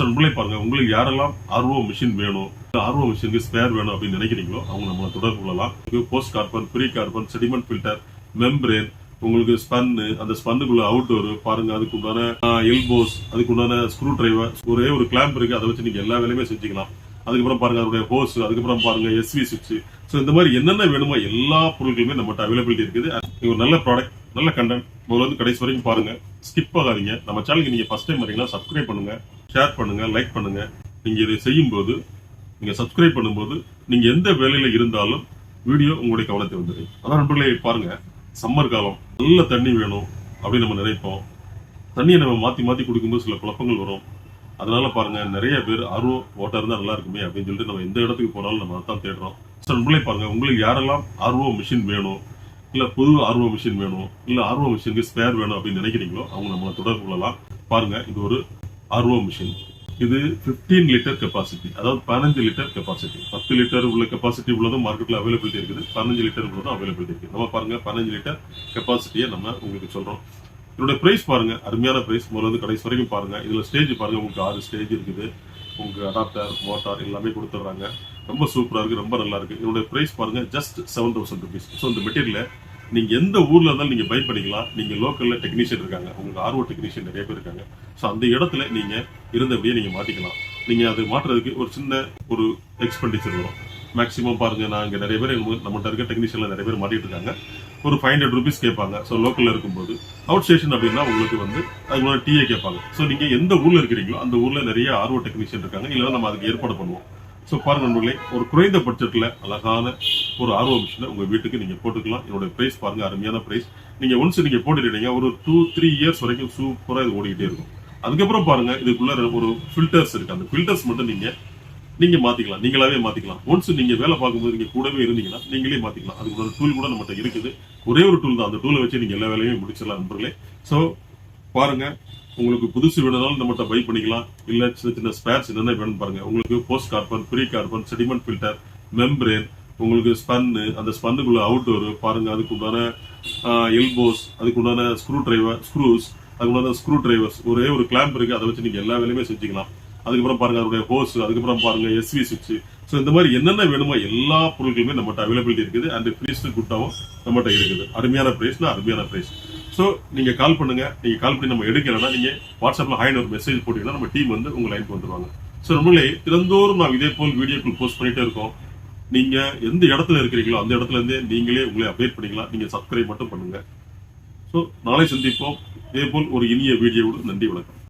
நண்பர்களே பாருங்க. உங்களுக்கு யாரெல்லாம் ஆர்வோ மிஷின் வேணும் ஆர்வோ மிஷினுக்கு ஸ்பேர் வேணும் அப்படின்னு நினைக்கிறீங்களோ அவங்க நம்மளை தொடர்பு கொள்ளலாம். Post carbon pre carbon sediment filter membrane உங்களுக்கு ஸ்பன்னு அந்த ஸ்பன்னுக்குள்ள அவுட்டோர் பாருங்க அதுக்கு உண்டான எல்போஸ் அதுக்கு உண்டான ஸ்க்ரூ டிரைவர் ஒரே ஒரு கிளாம்ப் இருக்கு அதை வச்சு நீங்க எல்லா வேலையுமே செஞ்சுக்கலாம். அதுக்கப்புறம் பாருங்க அதோடைய ஹோஸ் அதுக்கப்புறம் பாருங்க எஸ்வி சுவிட்ச் ஸோ இந்த மாதிரி என்னென்ன வேணுமோ எல்லா பொருட்களுமே நம்மகிட்ட அவைலபிலிட்டி இருக்குது. ஒரு நல்ல ப்ராடக்ட் நல்ல கண்டென்ட் முதல்ல வந்து கடைசி வரைக்கும் பாருங்க. ஸ்கிப் ஆகாதீங்க. நம்ம சேனலுக்கு நீங்க ஃபர்ஸ்ட் டைம் வரீங்கன்னா சப்ஸ்கிரைப் பண்ணுங்க. ஷேர் பண்ணுங்க லைக் பண்ணுங்க. நீங்க இதை செய்யும்போது நீங்க சப்ஸ்கிரைப் பண்ணும்போது நீங்க எந்த வேலையில இருந்தாலும் வீடியோ உங்களுடைய கவனத்தை வந்துடும். அதான் நண்பர்களே பாருங்க சம்மர் காலம் நல்ல தண்ணி வேணும் அப்படின்னு நம்ம நினைப்போம். தண்ணியை நம்ம மாத்தி மாத்தி குடிக்கும்போது சில குழப்பங்கள் வரும். அதனால பாருங்க நிறைய பேர் ஆர்வம் ஓட்டா இருந்தா நல்லா இருக்குமே அப்படின்னு சொல்லிட்டு நம்ம எந்த இடத்துக்கு போனாலும் நம்ம அதான் தேடுறோம். ஸோ நண்பர்களே பாருங்க உங்களுக்கு யாரெல்லாம் ஆர்வோ மிஷின் வேணும் இல்ல புது ஆர்வோ மிஷின் வேணும் இல்ல ஆர்வோ மிஷினுக்கு ஸ்பேர் வேணும் அப்படின்னு நினைக்கிறீங்களோ அவங்க நம்மளை தொடர்பு கொள்ளலாம். பாருங்க இது ஒரு ஆர்ஓ மிஷின் இது 15 லிட்டர் கெப்பாசிட்டி அதாவது பதினஞ்சு லிட்டர் கெப்பாசிட்டி பத்து லிட்டர் உள்ள கெப்பாசிட்டி உள்ளதும் மார்க்கெட்டில் அவைலபிலிட்டி இருக்குது. பதினஞ்சு லிட்டர் உள்ளதும் அவைலபிலிட்டி இருக்குது. நம்ம பாருங்க பதினஞ்சு லிட்டர் கெப்பாசிட்டியை நம்ம உங்களுக்கு சொல்றோம். இதோட பிரைஸ் பாருங்க. அருமையான பிரைஸ் முதல்ல கடைசி வரைக்கும் பாருங்க. இதுல ஸ்டேஜ் பாருங்க. உங்களுக்கு ஆறு ஸ்டேஜ் இருக்குது. உங்களுக்கு அடாப்டர் மோட்டார் எல்லாமே கொடுத்துட்றாங்க. ரொம்ப சூப்பரா இருக்கு. ரொம்ப நல்லா இருக்கு. இதோட பிரைஸ் பாருங்க. Just seven thousand rupees so இந்த மெட்டீரியலை நீங்க எந்த ஊர்ல இருந்தாலும் நீங்க பை பண்ணிக்கலாம் நீங்க லோக்கல்ல டெக்னீஷியன் இருக்காங்க. உங்களுக்கு ஆர்வ டெக்னீஷியன் நிறைய பேர் இருக்காங்க. ஸோ அந்த இடத்துல நீங்க இருந்தபடியே நீங்க மாட்டிக்கலாம் நீங்க அது மாற்றுறதுக்கு ஒரு சின்ன ஒரு எக்ஸ்பெண்டிச்சர் வரும். மேக்ஸிமம் பாருங்க நான் இங்கே நிறைய பேர் நம்மகிட்ட இருக்க டெக்னீஷியன்ல நிறைய பேர் மாட்டிட்டு இருக்காங்க. ஒரு ஃபைவ் ஹண்ட்ரட் ருபீஸ் கேட்பாங்க. ஸோ லோக்கல்ல இருக்கும்போது அவுட் ஸ்டேஷன் அப்படின்னா உங்களுக்கு வந்து அதுக்கு டிஏ கேட்பாங்க. ஸோ நீங்க எந்த ஊர்ல இருக்கிறீங்களோ அந்த ஊர்ல நிறைய ஆர்வ டெக்னீஷியன் இருக்காங்க. இல்லைன்னா நம்ம அதுக்கு ஏற்பாடு பண்ணுவோம். ஸோ பாருங்க நண்பர்களே ஒரு குறைந்த பட்ஜெட்ல அழகான ஒரு ஆர்வம் மிஷினை உங்கள் வீட்டுக்கு நீங்கள் போட்டுக்கலாம். இதோட ப்ரைஸ் பாருங்கள் அருமையான ப்ரைஸ் நீங்கள் ஒன்ஸ் நீங்கள் போட்டுட்டீங்க ஒரு டூ த்ரீ இயர்ஸ் வரைக்கும் சூப்பராக இது ஓடிக்கிட்டே இருக்கும். அதுக்கப்புறம் பாருங்கள் இதுக்குள்ளே ஒரு ஃபில்டர்ஸ் இருக்குது அந்த ஃபில்டர்ஸ் மட்டும் நீங்கள் நீங்கள் மாற்றிக்கலாம் நீங்களாவே மாற்றிக்கலாம் ஒன்ஸ் நீங்கள் வேலை பார்க்கும்போது நீங்கள் கூடவே இருந்தீங்கன்னா நீங்களே மாற்றிக்கலாம் அதுக்கு ஒரு டூல் கூட நம்மகிட்ட இருக்குது. ஒரே ஒரு டூல் தான். அந்த டூலை வச்சு நீங்கள் எல்லா வேலையும் முடிச்சிடலாம் நண்பர்களே. ஸோ பாருங்கள் உங்களுக்கு புதுசு வேணும்னாலும் நம்மகிட்ட பை பண்ணிக்கலாம். இல்லை சின்ன சின்ன ஸ்பேர்ஸ் என்னென்ன வேணும்னு பாருங்கள் உங்களுக்கு post carbon pre carbon sediment filter membrane உங்களுக்கு ஸ்பன்னு அந்த ஸ்பன்னுக்குள்ள அவுட் வரும் அதுக்கு உண்டான எல்போஸ் அதுக்கு உண்டான ஸ்க்ரூ டிரைவர் ஸ்க்ரூஸ் அதுக்குண்டான ஸ்க்ரூ டிரைவர்ஸ் ஒரே ஒரு கிளாம்ப் இருக்குது அதை வச்சு நீங்கள் எல்லா வேலையுமே செஞ்சுக்கலாம். அதுக்கப்புறம் பாருங்கள் அதனுடைய ஹோஸ் அதுக்கப்புறம் பாருங்கள் எஸ்வி சுவிட்ச் ஸோ இந்த மாதிரி என்னென்ன வேணுமோ எல்லா பொருட்களுமே நம்மகிட்ட அவைலபிலிட்டி இருக்குது அண்ட் ப்ரீஸ்டு குட்டாவும் நம்மகிட்ட இருக்குது. அருமையான பிரைஸ்னா அருமையான ப்ரைஸ் ஸோ நீங்கள் கால் பண்ணுங்கள் நீங்கள் கால் பண்ணி நம்ம எடுக்கலைன்னா நீங்கள் வாட்ஸ்அப்பில் ஹாயின் ஒரு மெசேஜ் போட்டீங்கன்னா நம்ம டீம் வந்து உங்கள் லைனுக்கு வந்துருவாங்க. ஸோ நம்மளே தினந்தோறும் நான் இதே போல் வீடியோக்கள் போஸ்ட் பண்ணிகிட்டே இருக்கோம். நீங்க எந்த இடத்துல இருக்கிறீங்களோ அந்த இடத்துல இருந்தே நீங்களே உங்களை அப்டேட் பண்ணிக்கலாம். நீங்க சப்ஸ்கிரைப் மட்டும் பண்ணுங்க. ஸோ நாளை சந்திப்போம். இதே போல் ஒரு இனிய வீடியோவோடு நன்றி வணக்கம்.